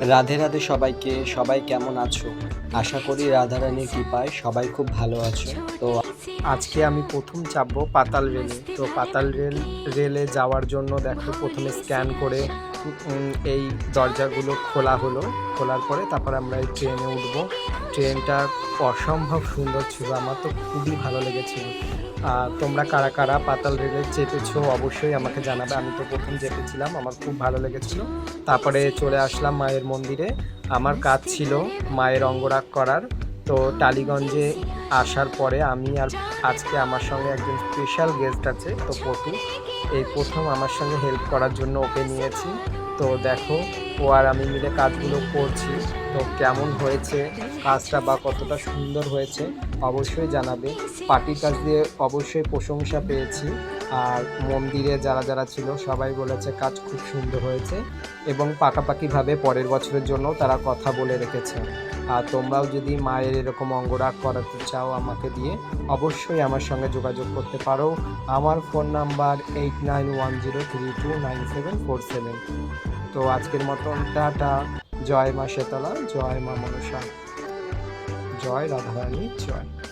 রাধে রাধে সবাইকে, সবাই কেমন আছো? আশা করি রাধা রাধারানীর কৃপায় সবাই খুব ভালো আছো। তো আজকে আমি প্রথম চাপবো পাতাল রেলে। তো পাতাল রেল, রেলে যাওয়ার জন্য দেখো প্রথমে স্ক্যান করে এই দরজাগুলো খোলা হলো। খোলার পরে তারপর আমরা এই ট্রেনে উঠবো। ট্রেনটা অসম্ভব সুন্দর ছিল, আমার তো খুবই ভালো লেগেছিল। আর তোমরা কারা কারা পাতাল রেলে চেপেছো অবশ্যই আমাকে জানাবে। আমি তো প্রথম চেপেছিলাম, আমার খুব ভালো লেগেছিল। তারপরে চলে আসলাম মায়ের মন্দিরে। আমার কাজ ছিল মায়ের অঙ্গরাগ করার। তো টালিগঞ্জে আসার পরে আমি আর আজকে আমার সঙ্গে একজন স্পেশাল গেস্ট আছে, তো পটু এই প্রথম আমার সঙ্গে হেল্প করার জন্য ওকে নিয়েছি। তো দেখো ও আর আমি মিলে কাজগুলো করছি। তো কেমন হয়েছে কাজটা বা কতটা সুন্দর হয়েছে অবশ্যই জানাবে। পার্টির কাজ দিয়ে অবশ্যই প্রশংসা পেয়েছি। আর মন্দিরে যারা যারা ছিল সবাই বলেছে কাজ খুব সুন্দর হয়েছে এবং পাকাপাকিভাবে পরের বছরের জন্য তারা কথা বলে রেখেছে। আর তোমরাও যদি মায়ের এরকম অঙ্গরাগ করাতে চাও আমাকে দিয়ে, অবশ্যই আমার সঙ্গে যোগাযোগ করতে পারো। আমার phone number eight nine one zero three two nine seven four seven তো আজকের মতন টাটা। জয় মা শেতলা জয় মা মনসা। জয় রাধারানী জয়।